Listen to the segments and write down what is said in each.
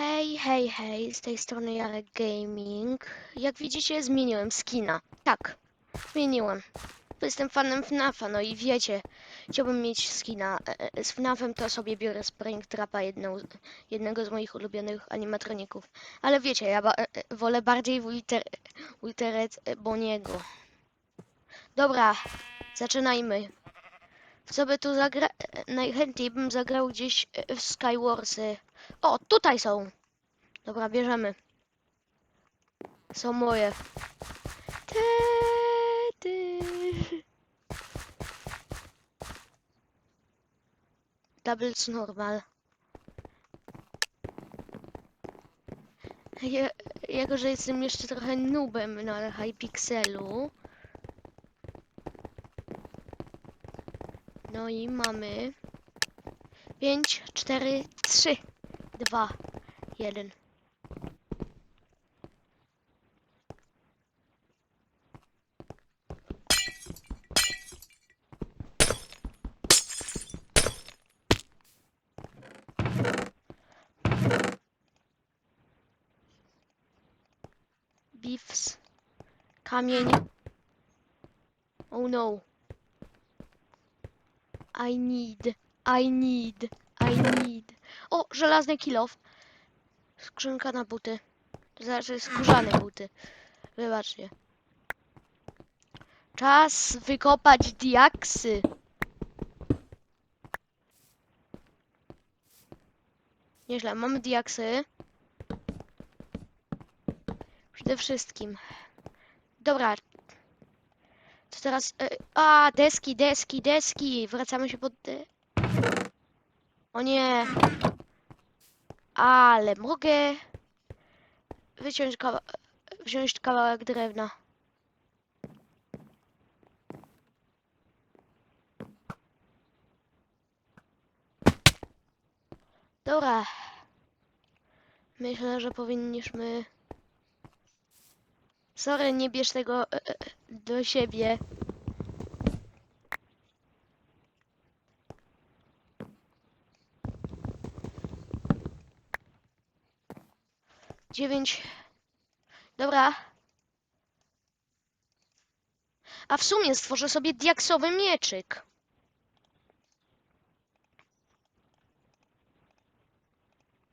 Hej, hej, hej, z tej strony Jarek Gaming. Jak widzicie, zmieniłem skina. Tak, zmieniłem. Bo Jestem fanem FNAFa, no i wiecie, chciałbym mieć skina. E, e, Z FNAFem to sobie biorę Springtrapa, jedną, jednego z moich ulubionych animatroników. Ale wiecie, ja ba, e, wolę bardziej e, Boniego. Dobra, zaczynajmy. W co by tu Najchętniej bym zagrał gdzieś w Skywarsy. O, tutaj są. Dobra, bierzemy. Są moje. Tedy. Doubles normal. Je, jako, że jestem jeszcze trochę nubem na Hypixelu. No i mamy 5, 4, 3, 2, 1. Beefs. Kamień. Oh no. I need, I need, I need. O, żelazny kilof. Skrzynka na buty. To znaczy skórzane buty. Wybaczcie. Czas wykopać diaksy. Nieźle, mamy diaksy. Przede wszystkim. Dobra. To teraz... e, A, deski, deski, deski. Wracamy się pod... O nie. Ale mogę wyciąć kawa... wziąć kawałek drewna. Dobra. Myślę, że powinniśmy... Sorry, nie bierz tego e, e, do siebie. Dziewięć. Dobra. A w sumie stworzę sobie diaksowy mieczyk.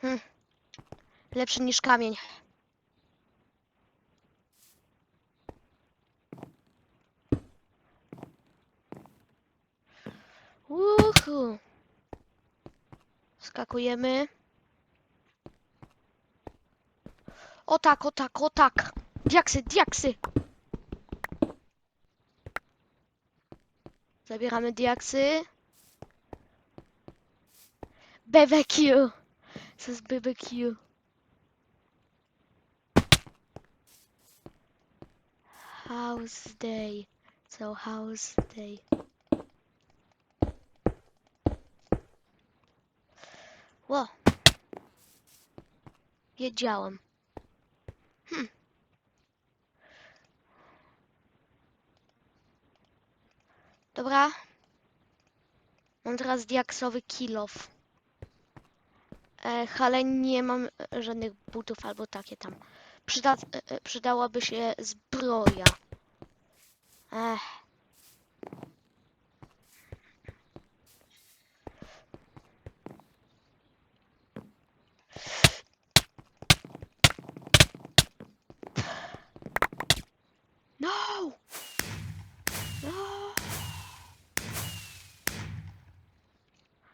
Hm. Lepszy niż kamień. Uhu. Skakujemy. O tak, o tak, o tak. Diaksy, diaksy. Zabieramy diaksy. BBQ. Co jest BBQ? House day. So house day. Ło. Wiedziałem. Hm. Dobra. Mam teraz diaksowy kilof. E, ale nie mam e, żadnych butów albo takie tam. Przyda, e, e, przydałaby się zbroja. Ech. No! No!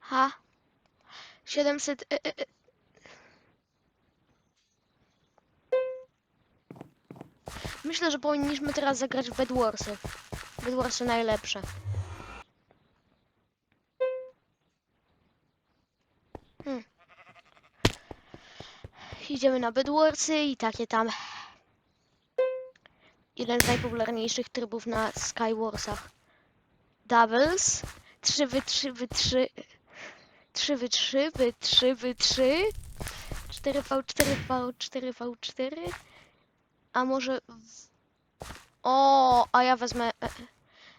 Ha? 700... e, e, e. Myślę, że powinniśmy teraz zagrać w Bedwarsy. Bedwarsy najlepsze. Hmm. Idziemy na Bedwarsy i takie tam jeden z najpopularniejszych trybów na Skywarsach. Doubles, 3 w 3 w 3 3 w 3 w 3 w 3 4 v 4 v 4 v 4 a może w... O, a ja wezmę e,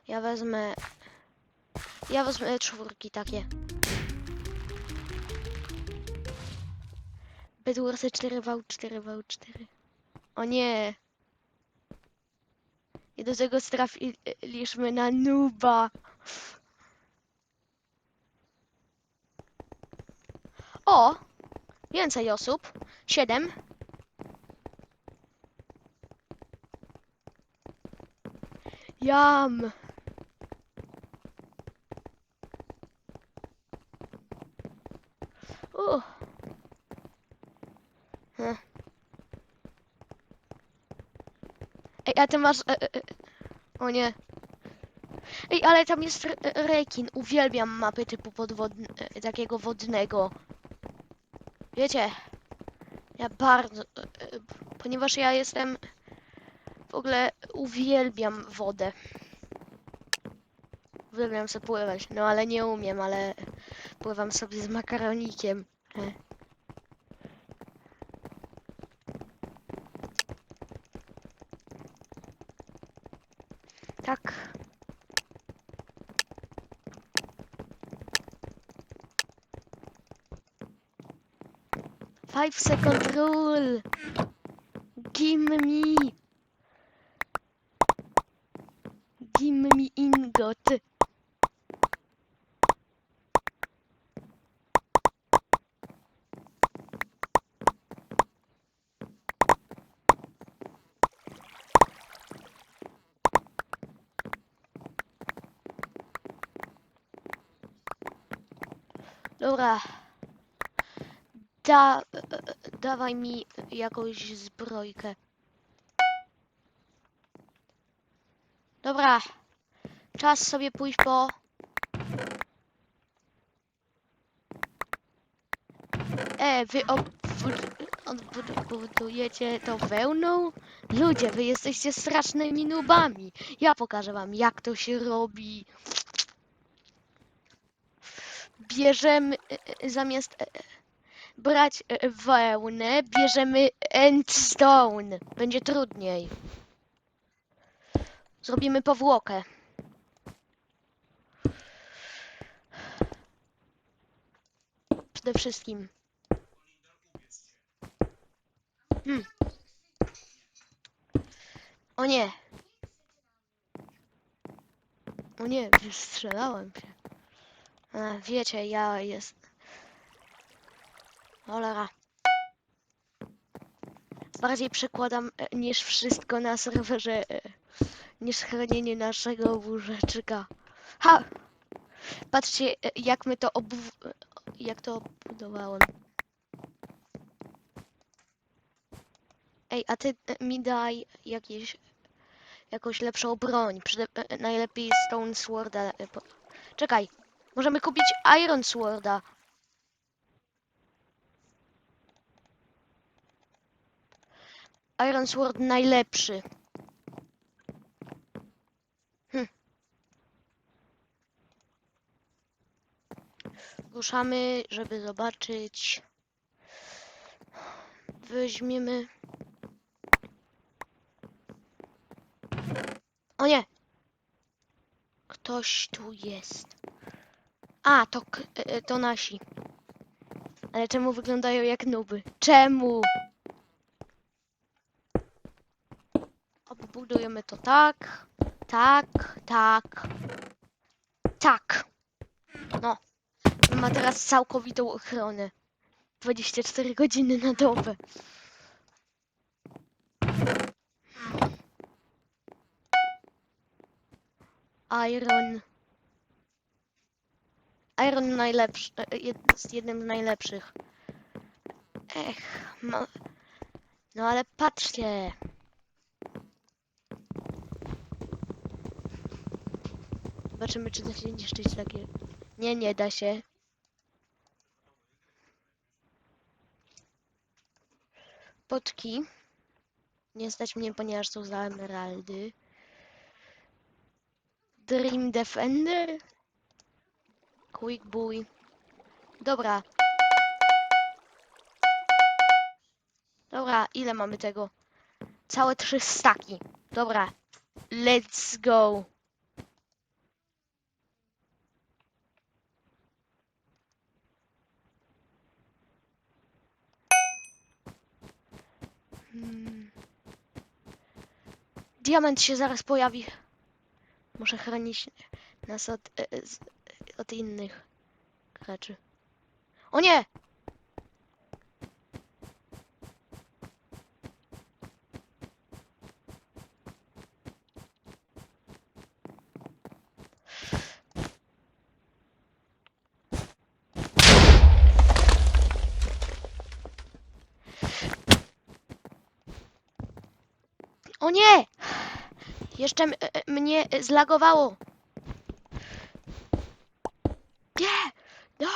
ja wezmę ja wezmę czwórki takie Bedwarsy 4v 4v4. O nie. I do tego strafiliśmy na nuba. O! Więcej osób. Siedem. Jam. Ej, a ty masz... E, e, e. O nie. Ej, ale tam jest re rekin. Uwielbiam mapy typu podwodne, takiego wodnego. Wiecie, ja bardzo... e, e, Ponieważ ja jestem... W ogóle uwielbiam wodę. Uwielbiam sobie pływać. No ale nie umiem, ale pływam sobie z makaronikiem. 5 second rule. Give me. Give me ingot. Dobra. Da, dawaj mi jakąś zbrojkę. Dobra. Czas sobie pójść po... E, wy odbudujecie to wełną? Ludzie, wy jesteście strasznymi nubami. Ja pokażę wam, jak to się robi. Bierzemy, e, e, zamiast e, brać e, wełnę, bierzemy endstone. Będzie trudniej. Zrobimy powłokę. Przede wszystkim. Hmm. O nie. O nie, strzelałem się. A, wiecie, ja jest. Cholera. Bardziej przekładam e, niż wszystko na serwerze, e, niż chronienie naszego łóżeczka. Ha! Patrzcie, e, jak my to obu... jak to obudowałem. Ej, a ty mi daj jakieś... jakąś lepszą broń. Przede... Najlepiej Stone Sworda. Czekaj, możemy kupić Iron Sworda. Iron Sword najlepszy. Hm. Ruszamy, żeby zobaczyć. Weźmiemy. O nie! Ktoś tu jest. A, to, k- e, to nasi. Ale czemu wyglądają jak nuby? Czemu? Obudujemy to tak, tak, tak, tak. No. Ma teraz całkowitą ochronę. 24 godziny na dobę. Iron. Iron najlepszy, e, jed- jest jednym z najlepszych. Ech, ma... no ale patrzcie. Zobaczymy, czy da się niszczyć takie. Nie, nie da się. Potki. Nie stać mnie, ponieważ są za emeraldy. Dream Defender. Quick Boy. Dobra. Dobra, ile mamy tego? Całe trzy staki. Dobra. Let's go. Hmm. Diament się zaraz pojawi. Muszę chronić nas od, e, z- od innych graczy. O nie! Nie! Jeszcze e, mnie zlagowało. Nie! No!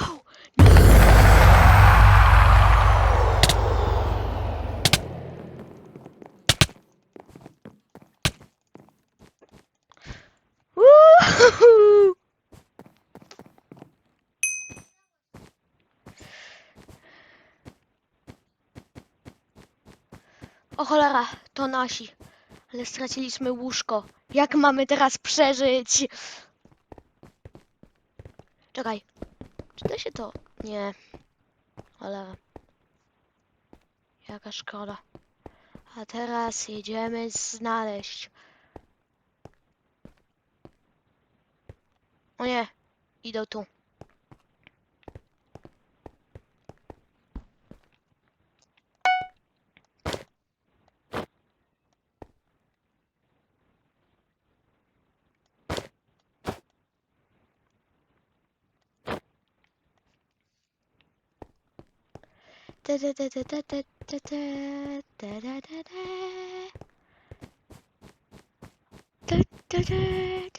O cholera, to nasi. Ale straciliśmy łóżko. Jak mamy teraz przeżyć? Czekaj. Czy da się to? Nie. Ale. Jaka szkoda. A teraz jedziemy znaleźć. O nie. Idą tu. タタタタタダダダダダ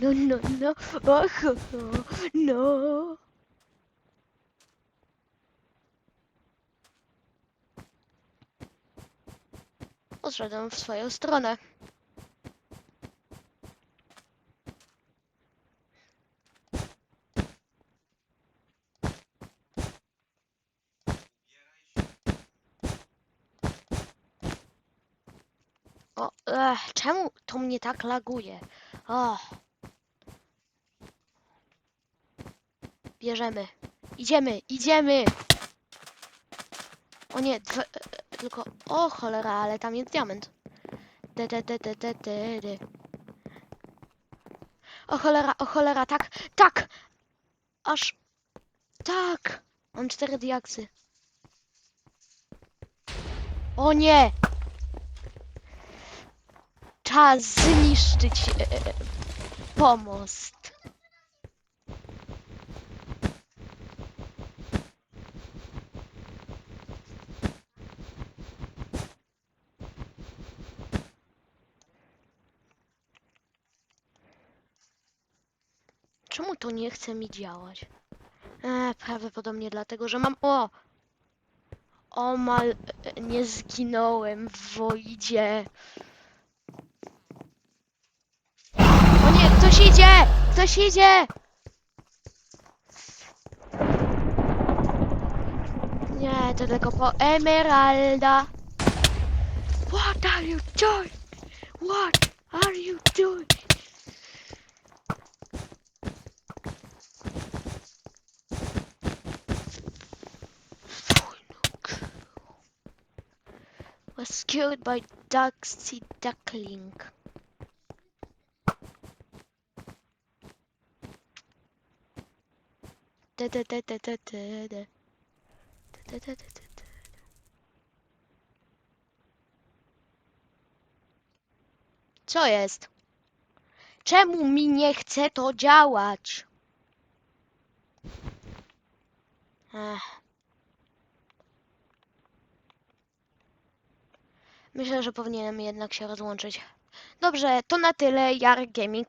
no, no, no, no. Poszedłem w swoją stronę. O, ech, czemu to mnie tak laguje? O. Bierzemy. Idziemy, idziemy! O nie, e, e, tylko... O cholera, ale tam jest diament. De, de, de, de, de, de. O cholera, o cholera, tak, tak! Aż... Tak! Mam cztery diaksy. O nie! Czas zniszczyć e, e, pomost. Czemu to nie chce mi działać? E, prawdopodobnie dlatego, że mam... O! Omal e, nie zginąłem w Wojdzie. Ktoś idzie! Nie, to tylko po Emeralda. What are you doing? What are you doing? Was killed by Duxie Duckling. Co jest? Czemu mi nie chce to działać? Ech. Myślę, że powinienem jednak się rozłączyć. Dobrze, to na tyle. Jarek Gaming